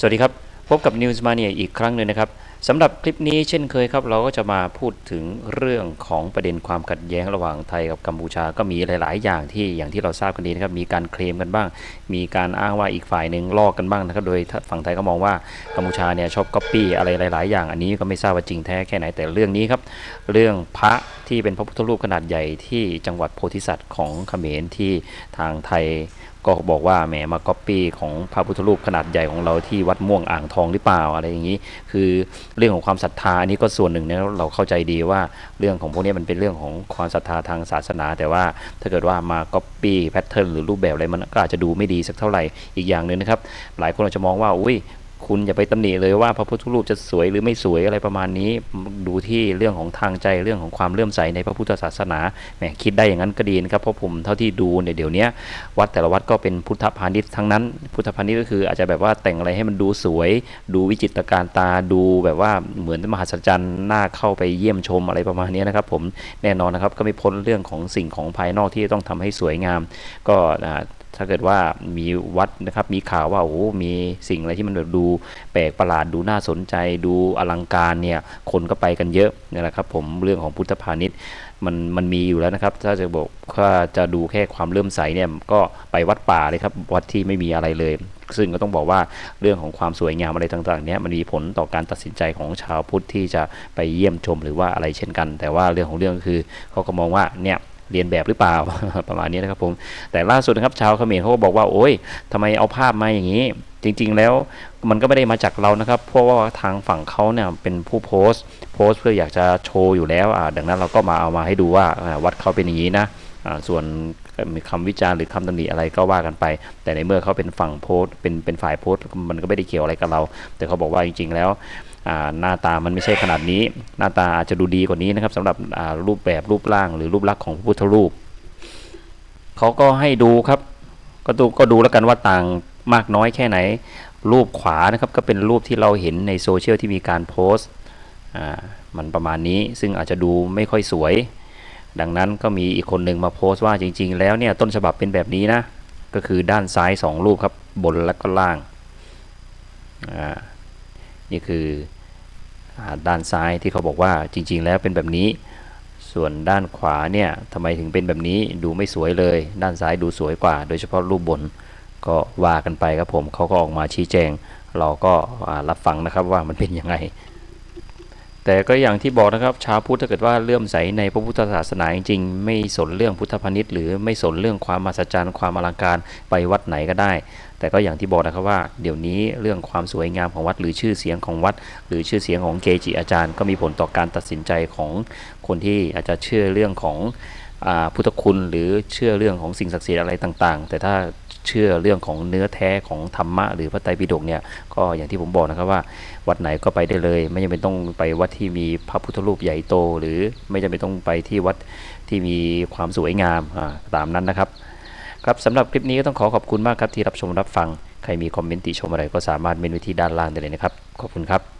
สวัสดีครับ พบกับ News Mania อีกครั้งหนึ่งนะครับสำหรับคลิปนี้เช่นเคยครับ เราก็จะมาพูดถึงเรื่องของประเด็นความขัดแย้งระหว่างไทยกับกัมพูชาก็มีหลาย ๆ อย่างที่อย่างที่เราทราบกันดีนะครับมีการเคลมกันบ้าง มีการอ้างว่าอีกฝ่ายหนึ่งลอกกันบ้างนะครับโดยฝั่งไทยก็มองว่ากัมพูชาเนี่ยชอบก๊อปปี้อะไรหลาย ๆ อย่าง อันนี้ก็ไม่ทราบว่าจริงแท้แค่ไหนแต่เรื่องนี้ครับเรื่องพระที่เป็นพระพุทธรูปขนาดใหญ่ที่จังหวัดโพธิสัตว์ของเขมรที่ทางไทยก็บอกว่าแหมมาก๊อปปี้ของพระพุทธรูปขนาดใหญ่ของเราที่วัดม่วงอ่างทองหรือเปล่าอะไรอย่างนี้ คือเรื่องของความศรัทธาอันนี้ก็ส่วนหนึ่งนะเราเข้าใจดีว่าเรื่องของพวกนี้มันเป็นเรื่องของความศรัทธาทางศาสนา แต่ว่าถ้าเกิดว่ามาก๊อปปี้แพทเทิร์นหรือรูปแบบอะไรมันก็อาจจะดูไม่ดีสักเท่าไหร่อีกอย่างหนึ่งนะครับ หลายคนอาจจะมองว่าอุ้ย คุณอย่าไปตำหนิเลยว่าพระพุทธรูปจะสวยหรือไม่สวยอะไรประมาณนี้ดูที่เรื่องของทางใจเรื่องของความเลื่อมใสในพระพุทธศาสนาแหมคิดได้อย่างนั้นก็ดีนะครับเพราะผมเท่าที่ดูเนี่ยเดี๋ยวนี้วัดแต่ละวัดก็เป็นพุทธพาณิชย์ทั้งนั้น พุทธพาณิชย์ก็คืออาจจะแบบว่าแต่งอะไรให้มันดูสวย ดูวิจิตรการตาดูแบบว่าเหมือนมหัศจรรย์น่าเข้าไปเยี่ยมชมอะไรประมาณนี้นะครับ ผมแน่นอนนะครับก็ไม่พ้นเรื่องของสิ่งของภายนอกที่ต้องทำให้สวยงาม ก็ ถ้าเกิดว่ามีวัดนะครับมีข่าวว่าโอ้โหมีสิ่งอะไรที่มันแบบดูแปลกประหลาดดูน่าสนใจดูอลังการเนี่ยคนก็ไปกันเยอะนี่แหละครับผมเรื่องของพุทธพาณิชย์มันมันมีอยู่แล้วนะครับ ถ้าจะบอกว่าจะดูแค่ความเลื่มใสเนี่ยก็ไปวัดป่าเลยครับวัดที่ไม่มีอะไรเลย ซึ่งก็ต้องบอกว่าเรื่องของความสวยงามอะไรต่างๆเนี่ยมันมีผลต่อการตัดสินใจของชาวพุทธที่จะไปเยี่ยมชมหรือว่าอะไรเช่นกัน แต่ว่าเรื่องของเรื่องคือเขาก็มองว่าเนี่ย เรียนแบบหรือเปล่า ประมาณนี้นะครับผม แต่ล่าสุดนะครับชาวเขมรเขาก็บอกว่าโอ้ยทำไมเอาภาพมาอย่างนี้ จริง ๆ แล้วมันก็ไม่ได้มาจากเรานะครับ เพราะว่าทางฝั่งเขาเนี่ยเป็นผู้โพสต์ โพสต์เพื่ออยากจะโชว์อยู่แล้วดังนั้นเราก็มาเอามาให้ดูว่าวัดเขาเป็นอย่างนี้นะส่วนมีคำวิจารณ์หรือคำตำหนิอะไรก็ว่ากันไป แต่ในเมื่อเขาเป็นฝั่งโพสต์เป็นเป็นฝ่ายโพสต์มันก็ไม่ได้เกี่ยวอะไรกับเรา แต่เขาบอกว่าจริง ๆ แล้ว หน้าตามันไม่ใช่ขนาดนี้ หน้าตาอาจจะดูดีกว่านี้นะครับสำหรับรูปแบบรูปร่างหรือรูปลักษณ์ของพระพุทธรูปเขาก็ให้ดูครับก็ดูก็ดูแล้วกันว่าต่างมากน้อยแค่ไหน รูปขวานะครับก็เป็นรูปที่เราเห็นในโซเชียลที่มีการโพสต์มันประมาณนี้ซึ่งอาจจะดูไม่ค่อยสวย ดังนั้นก็มีอีกคนหนึ่งมาโพสต์ว่าจริง ๆ แล้วเนี่ยต้นฉบับเป็นแบบนี้นะก็คือด้านซ้าย 2 รูปครับบนและก็ล่าง นี่คือ ด้านซ้ายที่เขาบอกว่าจริง ๆ แล้วเป็นแบบนี้ ส่วนด้านขวาเนี่ยทำไมถึงเป็นแบบนี้ดูไม่สวยเลย ด้านซ้ายดูสวยกว่า โดยเฉพาะรูปบนก็ว่ากันไปครับผมเขาก็ออกมาชี้แจง เราก็รับฟังนะครับว่ามันเป็นยังไง แต่ก็อย่างที่บอกนะครับชาวพุทธถ้าเกิดว่าเลื่อมใสในพระพุทธศาสนาจริงๆไม่สนเรื่องพุทธพาณิชย์หรือไม่สนเรื่องความมหัศจรรย์ความอลังการไปวัดไหนก็ได้ แต่ก็อย่างที่บอกนะครับว่าเดี๋ยวนี้เรื่องความสวยงามของวัด หรือชื่อเสียงของวัด หรือชื่อเสียงของเกจิอาจารย์ ก็มีผลต่อการตัดสินใจของคนที่อาจจะเชื่อเรื่องของ พุทธคุณหรือเชื่อเรื่องของสิ่งศักดิ์สิทธิ์อะไรต่างๆ แต่ถ้าเชื่อเรื่องของเนื้อแท้ของธรรมะหรือพระไตรปิฎกเนี่ยก็อย่างที่ผมบอกนะครับว่า วัดไหนก็ไปได้เลย ไม่จำเป็นต้องไปวัดที่มีพระพุทธรูปใหญ่โต หรือไม่จำเป็นต้องไปที่วัดที่มีความสวยงามตามนั้นนะครับ ครับสำหรับคลิปนี้ก็ต้องขอขอบคุณมากครับที่รับชมรับฟัง ใครมีคอมเมนต์ติชมอะไรก็สามารถเมนไว้ที่ด้านล่างได้เลยนะครับ ขอบคุณครับ